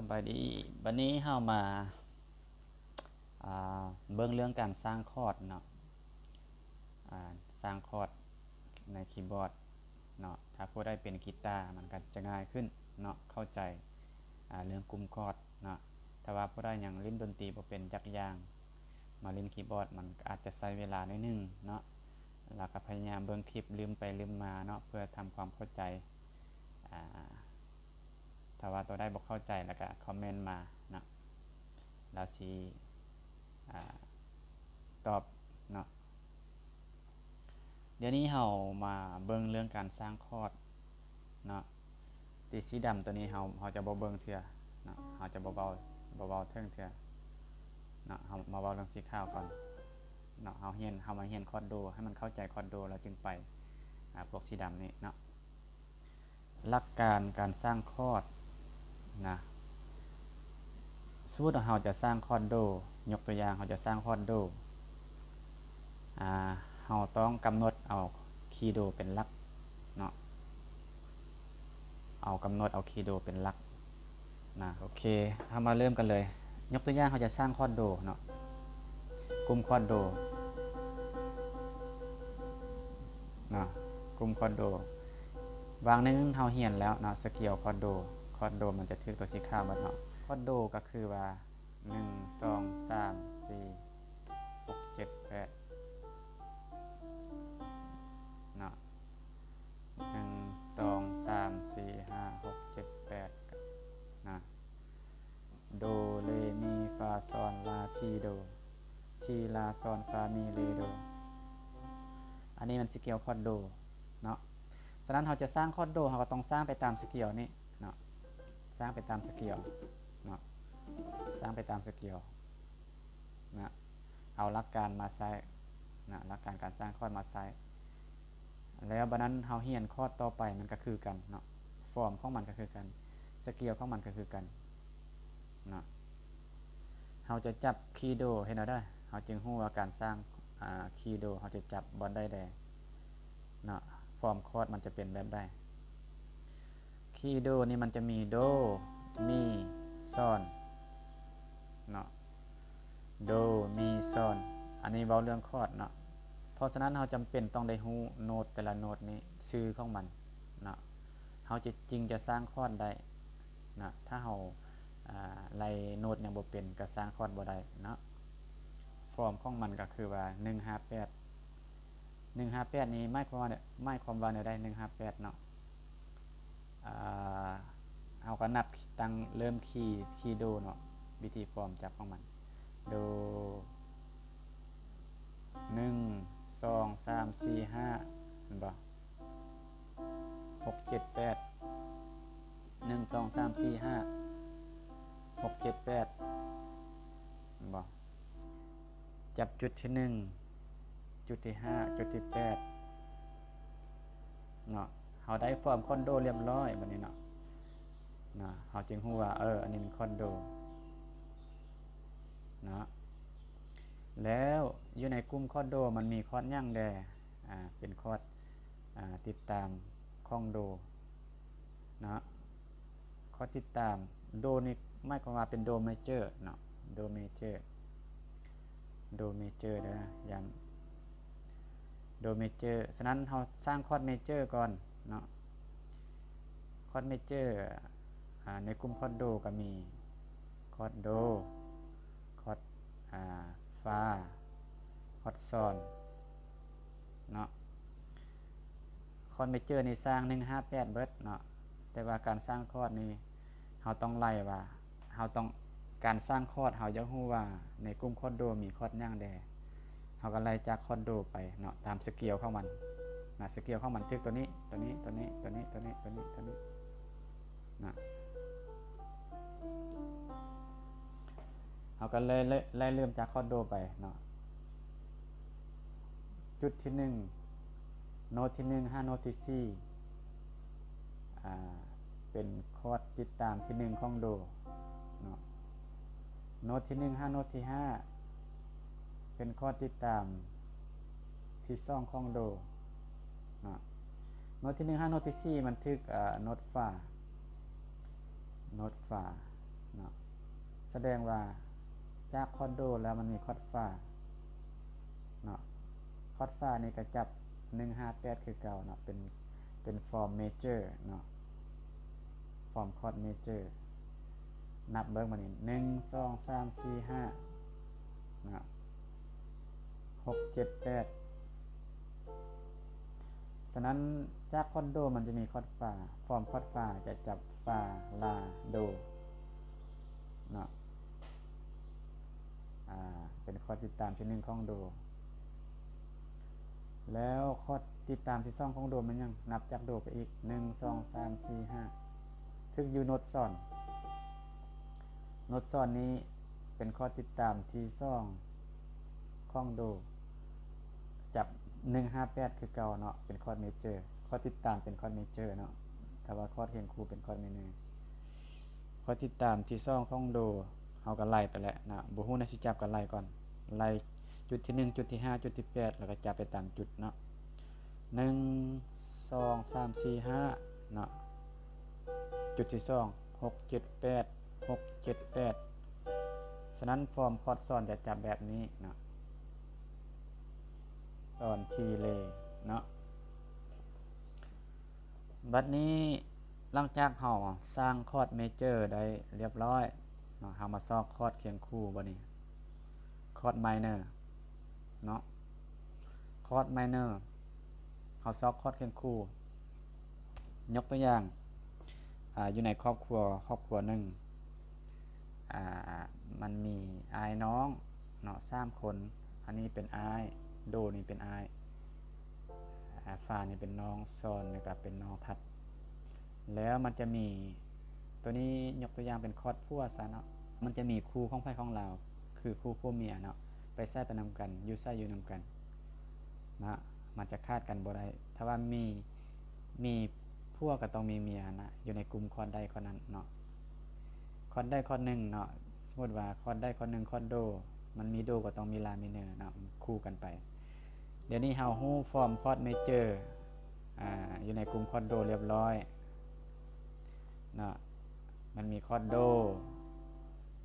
สบายดีวันนี้เฮามาาเบิ่งเรื่องการสร้างคอร์ดเนาะาสร้างคอร์ดในคีย์บอร์ดเนาะถ้าผู้ได้เป็นกีตาร์มันก็จะง่ายขึ้นเนาะเข้าใจาเรื่องกลุ่มคอร์ดเนาะถ้าว่าผู้ได้ยังเล่นดนตรีบ่เป็นจักอย่าง มาเล่นคีย์บอร์ดมันอาจจะใช้เวลาหนิดนึงเนาะแล้วก็พยายามเบิ่งคลิปลืมไปลืมมาเนาะเพื่อทำความเข้าใจ ถ้าว่าตัวได้บอกเข้าใจแล้วก็คอมเมนต์มาเนาะแล้วสิอ่าตอบเนาะเดี๋ยวนี้เฮามาเบิ่งเรื่องการสร้างคอดเนาะตีสีดำตัวนี้เฮาเฮาจะบ่เบิ่งเทื่อเนาะเฮาจะบ่เบาบ่เบาเทิงเทื่อเนาะเฮามาเว้าเรื่องสีขาวก่อนเนาะเฮาเรียนเฮามาเรียนคอร์ดโดให้มันเข้าใจคอดโดแล้วจึงไปอ่าพวกสีดำนี่เนาะหลักการการสร้างคอด นะสมมติเราจะสร้างคอนโด ยกตัวอย่างเราจะสร้างคอนโดอ่าเราต้องกำหนดเอาคีโดเป็นหลักเนาะเอากำหนดเอาคีโดเป็นหลักนะโอเคเรามาเริ่มกันเลย ยกตัวอย่างเราจะสร้างคอนโดเนาะกลุ่มคอนโดนะกลุ่มคอนโดวางนึงเฮาเฮียนแล้วนะสเกลคอนโด คอนโดมันจะถือตัวสีขาวมดเนาะคอนโดก็คือว่า 1 2 3 4 6 7 8เนาะ1 2 3 4 5 6 7 8นะโดเรมีฟาซอนลาทีโด ทีลาซอนฟามีเรโด อันนี้มันสเกลคอนโดเนาะฉะนั้นเราจะสร้างคอนโดเราก็ต้องสร้างไปตามสเกลนี้ สร้างไปตามสเกลเนาะสร้างไปตามสเกลนะเอาหลักการมาใช้นะหลักการการสร้างคอดมาใช้แล้วบัดนั้นเฮาเรียนคอดต่อไปมันก็คือกันเนาะฟอร์มของมันก็คือกันสเกลของมันก็คือกันเนาะเฮาจะจับคีโดให้เราได้เฮาจึงรู้ว่าการสร้างอ่าคีโดเฮาจะจับบอลได้แดเนาะฟอร์มคอร์ดมันจะเป็นแบบใด คีย์โดนี่มันจะมีโด มีซอนเนาะโด มีซอน อันนี้เว้าเรื่องคอร์ดเนาะ เพราะฉะนั้นเราจำเป็นต้องได้รู้โน้ตแต่ละโน้ตนี้ชื่อของมันเนาะเราจะจริงจะสร้างคอร์ดได้นะถ้าเราไล่โน้ตยังบ่เป็นก็สร้างคอร์ดบ่ได้เนาะ ฟอร์มของมันก็คือว่า 158 158 นี้หมายความว่าเนี่ยหมายความว่าแนวใด158 เนาะอ่า เอากระนับตั้งเริ่มขี่ขี่ดูเนาะวิธีฟอร์มจับของมันดูหนึ่งสองสามสี่ห้าเห็นบ่หกเจ็ดแปดหนึ่งสองสามสี่ห้าหกเจ็ดแปดเห็นบ่จับจุดที่หนึ่งจุดที่ห้าจุดที่แปดเนาะ เฮาได้ฟอร์มคอนโดเรียบร้อยบันี้เนาะนะเฮาจึงฮู้ว่าเออ อันนี้มันคอนโดนะแล้วอยู่ในกลุ่มคอนโดมันมีคอร์ดหยังแดอ่าเป็นคอร์ดอ่าติดตามของโดนะคอร์ดติดตามโดนี่หมายความว่าเป็นโดเมเจอร์เนาะโดเมเจอร์โดเมเจอร์เด้อย้ำโดเมเจอร์ฉะนั้นเราสร้างคอร์ดเมเจอร์ก่อน เนาะคอร์ดเมเจอร์ในกลุ่มคอร์ดโดก็มีคอร์ดโดคอร์ดอ่าฟาคอร์ดซอนเนาะคอร์ดเมเจอร์นี่สร้าง 158 เบิดเนาะแต่ว่าการสร้างคอร์ดนี่เราต้องไล่ว่าเราต้องการสร้างคอร์ดเราจะรู้ว่าในกลุ่มคอร์ดโดมีคอร์ดหยังแดเราก็ไล่จากคอร์ดโดไปเนาะตามสเกลของมัน นะสเกลของมันทึกตัวนี้ตัวนี้ตัวนี้ตัวนี้ตัวนี้ตัวนี้ตัวนี้นะเอากันเลยไล่เริ่มจากคอดโดไปเนาะจุดที่หนึ่งโน้ตที่หนึ่งห้าโน้ตที่สี่อ่าเป็นคอร์ดติดตามที่หนึ่งของโดเนาะโน้ตที่หนึ่งห้าโน้ตที่ห้าเป็นคอร์ดติดตามที่สองของโด ตที่หนึ่งห้าโน้ตที่สี่มันทึกโน้ตฝ่าโน้ตฝ่าเนาะแสดงว่าจากคอร์ดโดแล้วมันมีคอร์ดฟ้าเนาะคอร์ดฟ้านี่ก็จับ158คือเก่าเนาะเป็นเป็นฟอร์มเมเจอร์เนาะฟอร์มคอร์ดเมเจอร์นับเบิ่งมานี่1 2 3 4 5นะ6 7 8 ฉะนั้นจากคอร์ดโดมันจะมีคอดฟาฟอร์มคอดฟาจะจับฟาลาโดเนาะอ่าเป็นคอดติดตามชนิดของโด แล้วคอดติดตามที่ซ่องของโดมันยังนับจากโดไปอีก1 2 3 4 5ถึงอยู่โนดซ่อนโนดซ่อนนี้เป็นคอดติดตามที่ซ่องของโด จับ 158คือเก่าเนาะเป็นคอร์ดเมเจอร์คอร์ดติดตามเป็นคอร์ดเมเจอร์เนาะแต่ว่าคอร์ดเฮียนครูเป็นคอร์ดเมเนอร์คอร์ดติดตามที่ซ่องของโดเฮาก็ไล่ไปแล้วนะบ่ฮู้นะสิจับก็ไล่ก่อนไล่จุดที่1จุดที่5จุดที่8แล้วก็จับไปตามจุดเนาะ1 2 3 4 5เนาะจุดที่2 6 7 8 6 7 8ฉะนั้นฟอร์มคอร์ดซ้อนจะจับแบบนี้เนาะ ซ้อนทีเลเนาะบัดนี้หลังจากเฮาสร้างคอร์ดเมเจอร์ได้เรียบร้อยเนาะเฮามาซอกคอร์ดเคียงคู่บัดนี้คอร์ดไมเนอร์เนาะคอร์ดไมเนอร์เฮาซอกคอร์ดเคียงคู่ ยกตัวอย่างอาอยู่ในครอบครัวครอบครัวหนึ่งมันมีอายน้องเนาะสามคน อันนี้เป็นอาย โดนี่เป็นอายอาฟานี่เป็นน้องซอนนี่ก็เป็นน้องทัด แล้วมันจะมีตัวนี้ยกตัวอย่างเป็นคอร์ดพัวซะเนาะมันจะมีคู่ของไพ่ของเรา คือคู่ผู้เมียเนาะไปใส่ไปนำกันอยู่ใส่อยู่นำกันนะมันจะคาดกันบ่ได้ถ้าว่ามีมีพวกก็ต้องมีเมียนะอยู่ในกลุ่มคอร์ดใดคอร์ดนั้นเนาะคอร์ดใดคอร์ดหนึ่งเนาะสมมติว่าคอร์ดใดคอร์ดหนึ่งคอร์ดโด มันมีโดก็ต้องมีลามิเนอร์เนาะคู่กันไป เดี๋ยวนี้เฮาฮู้ฟอร์มคอดเมเจอร์อยู่ในกลุ่มคอดโดเรียบร้อยเนาะมันมีคอดโด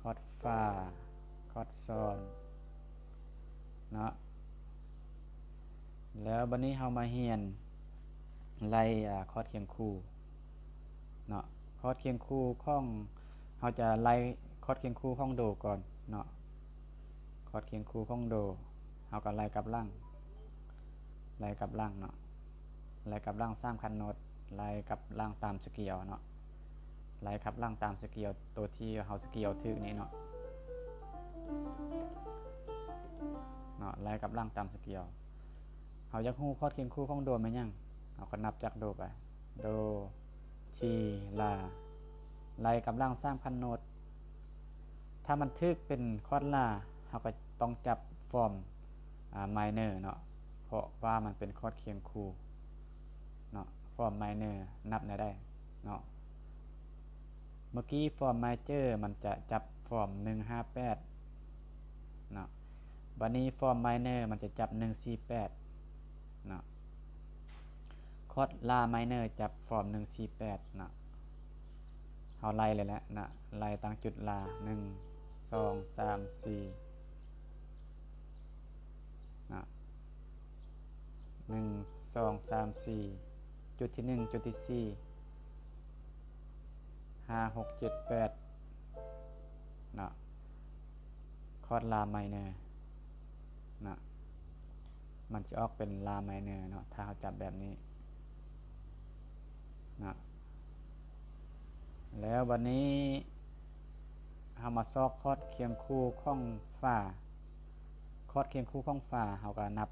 คอดฟาคอดซอนเนาะแล้วบัดนี้เฮามาเรียนไล่คอดเคียงคู่เนาะคอดเคียงคู่ของเฮาจะไล่คอดเคียงคู่ของโดก่อนเนาะคอดเคียงคู่ของโดเฮาก็ไล่กลับล่าง ไล่กับล่างเนาะไล่กับล่างสามคันโนดไล่กับล่างตามสเกลเนาะไล่กับล่างตามสเกลตัวที่เฮาสเกลถึกนี้เนาะเนาะไล่กับล่างตามสเกลเฮาอยากฮู้คอดเคียงคู่ของโดแม่นยังเฮาก็นับจากโดไปโดทีลาไล่กำลังสร้างคันโนดถ้ามันทึกเป็นคอดลาเราก็ต้องจับฟอร์มอ่าไมเนอร์เนาะ เพราะว่ามันเป็นคอร์ดเคียงคู่เนาะฟอร์มไมเนอร์นับได้ได้เนาะเมื่อกี้ฟอร์มไมเจอร์มันจะจับฟอร์ม 158 เนาะบัดนี้ฟอร์มไมเนอร์มันจะจับ 148 เนาะคอร์ดลาไมเนอร์จับฟอร์ม 148 เนาะเฮาไล่เลยแหละนะไล่ตั้งจุดลา 1 2 3 4นะ 1 2 3 4 จุดที่ 1 จุดที่ 4 5 6 7 8นาะคอร์ดลาไมเนอร์เนาะมันจะออกเป็นลาไมเนอร์เนาะถ้าเราจับแบบนี้นะแล้ววันนี้เฮามาซอกคอร์ดเคียงคู่ข้องฟ้าคอร์ดเคียงคู่ข้องฟ้าเฮาก็นับ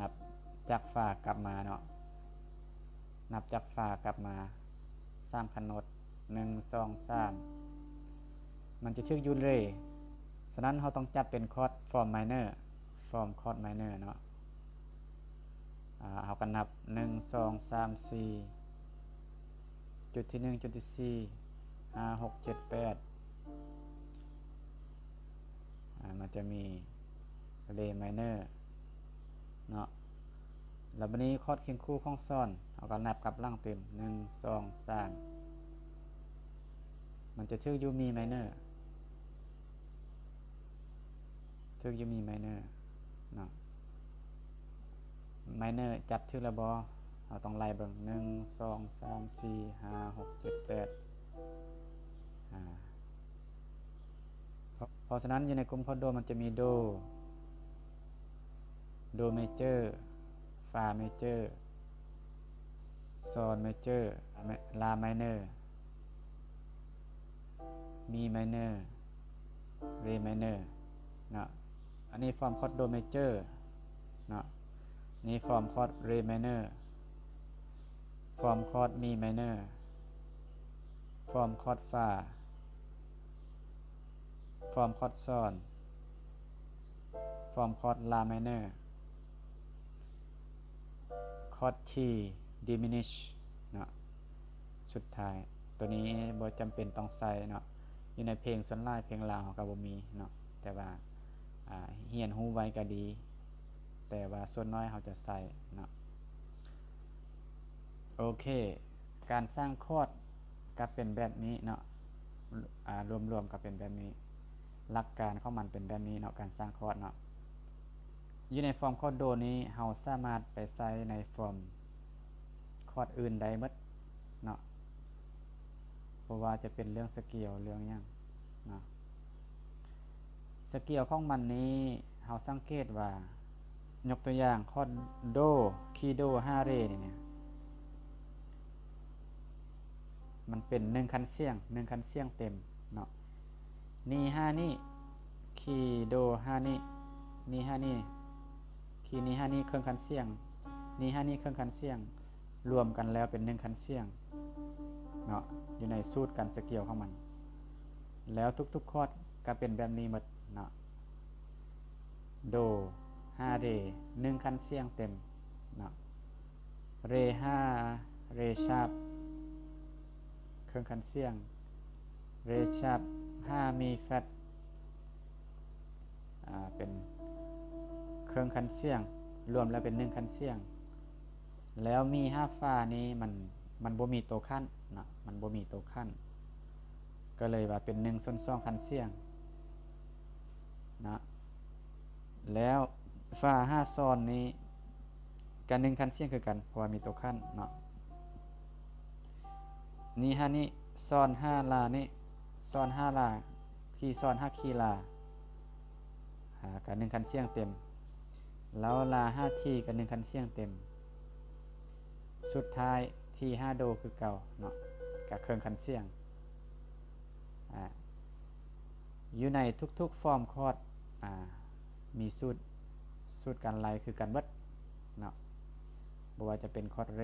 นับจากฟ้ากลับมาเนาะนับจากฟ้ากลับมาสามคันโนด1 2 3มันจะทึกอยู่เลยฉะนั้นเราต้องจับเป็นคอร์ดฟอร์มไมเนอร์ฟอร์มคอร์ดไมเนอร์เนาะเอากันนับ1 2 3 4จุดที่1จุดที่4 5 6 7 8อ่ามันจะมีเรไมเนอร์ แล้วบันนี้คอดเคียงคู่ข้องซ่อนเอากันนับกับล่างเต็ม1 2 3มันจะทึกอยูมีไมเนอร์ทึกอยูมีไมเนอร์เนาะไมเนอร์จับทึกแล้วบ่เราต้องไล่เบิ่งหนึ่งสองสามสี่ห้าหกเจ็ดแปดเพราะเพราะฉะนั้นอยู่ในกลุ่มคอดโดมันจะมีโด โดเมเจอร์ ฟาเมเจอร์โซนเมเจอร์ลาไมเนอร์มีไมเนอร์เรไมเนอร์เนาะอันนี้ฟอร์มคอร์ดโดเมเจอร์เนาะนี่ฟอร์มคอร์ดเรไมเนอร์ฟอร์มคอร์ดมีไมเนอร์ฟอร์มคอร์ดฟาฟอร์มคอร์ดซอน ฟอร์มคอร์ดลาไมเนอร์ คอร์ดที diminish เนาะสุดท้าย ตัวนี้บ่จำเป็นต้องใส่เนาะอยู่ในเพลงส่วนหลายเพลงลาวก็บ่มีเนาะแต่ว่าเฮียนฮูไว้ก็ดี แต่ว่าส่วนน้อยเขาจะใส่เนาะโอเค การสร้างคอร์ดก็เป็นแบบนี้เนาะรวมๆก็เป็นแบบนี้ หลักการของมันเป็นแบบนี้เนาะการสร้างคอร์ดเนาะ อยู่ในฟอร์มคอร์ดโดนี้เราสามารถไปใส่ในฟอร์มคอร์ดอื่นได้มดเนาะเพราะว่าจะเป็นเรื่องสเกลเรื่องหยังเนาะสเกลของมันนี้เราสังเกตว่ายกตัวอย่างคอร์ดโดคีโด5เรนี่เนี่ยมันเป็น1คันเสียง1คันเสียงเต็มเนาะนี่5นี่คีโด5นี่นี่5นี่ คีย์นี้ห้านี้เครื่องคันเสียง นี้ห้านี้เครื่องคันเสียง รวมกันแล้วเป็นหนึ่งคันเสียงเนาะอยู่ในสูตรการสเกลของมัน แล้วทุกๆคอร์ดก็เป็นแบบนี้หมดเนาะโดห้าเรหนึ่งคันเสียงเต็มเนาะเรห้าเรชาร์ปเครื่องคันเสียง เรชาร์ปห้ามีแฟตอ่าเป็น รื่องคันเสียง รวมแล้วเป็นหนึ่งคันเสียง แล้วมีห้าฟ้านี้มันมันบ่มีตัวขั้นนะมันบ่มีตัวขั้น ก็เลยว่าเป็นหนึ่งส่วนสองคันเสียงนะแล้วฟ้าห้าซ้อนนี้กันหนึ่งคันเสียงคือกันเพราะว่ามีตัวขั้นเนาะนี่ห้านี่ซ้อนห้าลานี่ซ้อนห้าลา คีซ้อนห้าคีลาหากันหนึ่งคันเสียงเต็ม แล้วลาห้าทีกับหนึ่งคันเสียงเต็ม สุดท้ายทีห้าโดคือเก่าเนาะกับเครื่องคันเสียงอยู่ในทุกๆฟอร์มคอร์ดมีสูตรสูตรการไล่คือการวัดเนาะบ่ว่าจะเป็นคอร์ดเร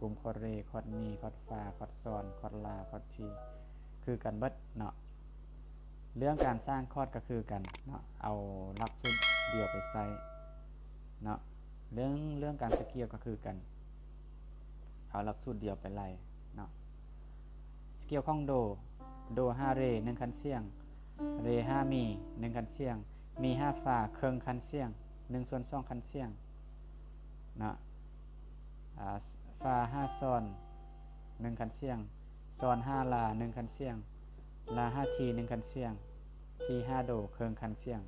กลุ่มคอร์ดเรคอร์ดมีคอร์ดฟาคอร์ดซอนคอร์ดลาคอร์ดทีคือการวัดเนาะเรื่องการสร้างคอร์ดก็คือกันเนาะเอาลักสูตรเดียวไปใส่ เนาะเรื่องเรื่องการสเกลก็คือกัน เอาหลักสูตรเดียวไปไล่เนาะสเกลของโด โด5เร1คันเสียง เร5มี1คันเสียง มี5ฟาเครื่องคันเสียง1ส่วน2คันเสียงเนาะอ่าฟา5ซอน1คันเสียงซอน5ลา1คันเสียงลา5ที1คันเสียง ที5โดเครื่องคันเสียง